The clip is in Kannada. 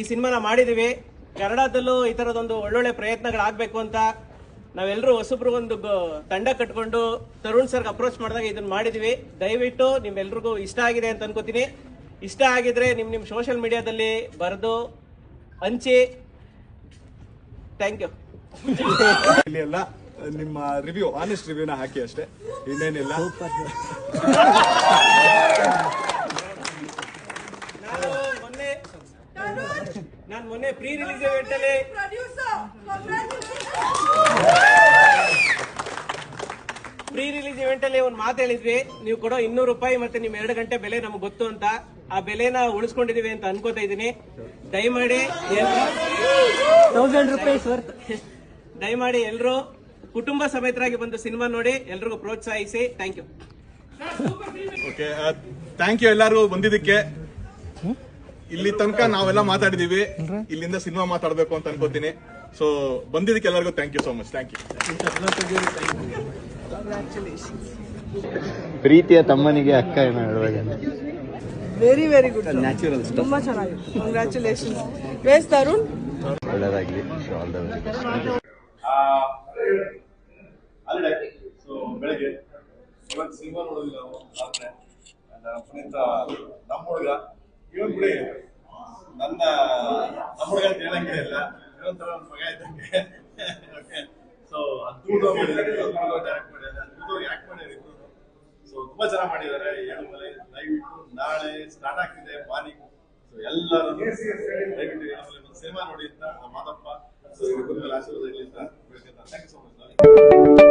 ಈ ಸಿನಿಮಾನ ಮಾಡಿದೀವಿ. ಕನ್ನಡದಲ್ಲೂ ಈ ಥರದೊಂದು ಒಳ್ಳೊಳ್ಳೆ ಪ್ರಯತ್ನಗಳಾಗಬೇಕು ಅಂತ ನಾವೆಲ್ಲರೂ ಹೊಸಬ್ರು ಒಂದು ತಂಡ ಕಟ್ಕೊಂಡು ತರುಣ್ ಸರ್ಗೆ ಅಪ್ರೋಚ್ ಮಾಡಿದಾಗ ಇದನ್ನ ಮಾಡಿದೀವಿ. ದಯವಿಟ್ಟು ನಿಮ್ಮೆಲ್ರಿಗೂ ಇಷ್ಟ ಆಗಿದೆ ಅಂತ ಅನ್ಕೋತೀನಿ. ಇಷ್ಟ ಆಗಿದ್ರೆ ನಿಮ್ಮ ನಿಮ್ಮ ಸೋಷಿಯಲ್ ಮೀಡಿಯಾದಲ್ಲಿ ಬರೆದು ಹಂಚಿ. ಥ್ಯಾಂಕ್ ಯು ಇಲ್ಲಿ ಎಲ್ಲ ನಿಮ್ಮ ರಿವ್ಯೂ ಆನೆಸ್ಟ್ ರಿವ್ಯೂನ ಹಾಕಿ ಅಷ್ಟೇ. ಇನ್ನೇನಿಲ್ಲ ನಾನು ಮೊನ್ನೆ ನಾನು ಮೊನ್ನೆ ಪ್ರೀ ರಿಲೀಸ್ ಇವೆಂಟ್ ಅಲ್ಲಿ. ಪ್ರೀ ರಿಲೀಸ್ ಇವೆಂಟ್ ಅಲ್ಲಿ ಒಂದು ಮಾತು ಹೇಳಿದ್ವಿ. ನೀವು ಕೊಡೋ ಇನ್ನೂರು ರೂಪಾಯಿ ಮತ್ತೆ ನಿಮ್ ಎರಡು ಗಂಟೆ ಬೆಲೆ ನಮ್ಗೆ ಗೊತ್ತು ಅಂತ. ಆ ಬೆಲೆನ ಉಳಿಸ್ಕೊಂಡಿದೀವಿ ಅಂತ ಅನ್ಕೋತಾ ಇದೀನಿ ದಯಮಾಡಿ ತೌಸಂಡ್ ರುಪೀಸ್ ದಯಮಾಡಿ ಎಲ್ಲರೂ ಕುಟುಂಬ ಸಮೇತರಾಗಿ ಬಂದು ಸಿನಿಮಾ ನೋಡಿ ಎಲ್ರಿಗೂ ಪ್ರೋತ್ಸಾಹಿಸಿ. Thank you okay thank you ಎಲ್ಲರಿಗೂ ಬಂದಿದ್ದಕ್ಕೆ. ಇಲ್ಲಿ ತನಕ ನಾವೆಲ್ಲ ಮಾತಾಡಿದೀವಿ. ಇಲ್ಲಿಂದ ಸಿನಿಮಾ ಮಾತಾಡ್ಬೇಕು ಅಂತ ಅನ್ಕೋತೀನಿ. ಸೊ ಬಂದಿದ್ದಕ್ಕೆ ಎಲ್ಲರಿಗೂ thank you so much thank you ಪ್ರೀತಿಯ ತಮ್ಮನಿಗೆ ಅಕ್ಕ ಏನೋ ಹೇಳುವಾಗ. ವೆರಿ ವೆರಿ ಗುಡ್ ತುಂಬಾ ಚೆನ್ನಾಗಿ ಕಂಗ್ರಾಚುಲೇಷನ್ ವೇಸ್ ತರುಣ್ ಒಳ್ಳೆದಾಗ್ಲಿ. ಆಲ್ ದ ಸೊ ಬೆಳಗ್ಗೆ ಇವತ್ತು ಸಿನಿಮಾ ನೋಡೋದಿಲ್ಲ ನಾವು ನಮ್ಮ ಹುಡುಗ. ಇವನ್ ಬಿಡಿ. ನನ್ನ ನಮ್ಮ ಹುಡುಗ ಅಂತ ಹೇಳಂಗೆ ಇಲ್ಲ ಇನ್ನೊಂಥರ ಮಗ ಇದ್ದಂಗೆ. ಸೊ ಅದ್ಭುತ ಮಾಡಿದ್ದಾರೆ. ಡೈರೆಕ್ಟ್ ಸೊ ತುಂಬಾ ಚೆನ್ನಾಗಿ ಮಾಡಿದ್ದಾರೆ. ಏಳು ಮೇಲೆ ದಯವಿಟ್ಟು ನಾಳೆ ಸ್ಟಾರ್ಟ್ ಆಗ್ತಿದೆ ಮಾರ್ನಿಂಗ್ ಸೊ ಎಲ್ಲರೂ ದಯವಿಟ್ಟು ಒಂದು ಸಿನಿಮಾ ನೋಡಿ ಅಂತ ಮಾದಪ್ಪ ಸೊ ಇವ್ರ ಆಶೀರ್ವಾದ ಇರಲಿ ಅಂತ ಥ್ಯಾಂಕ್ ಯು ಸೊ ಮಚ್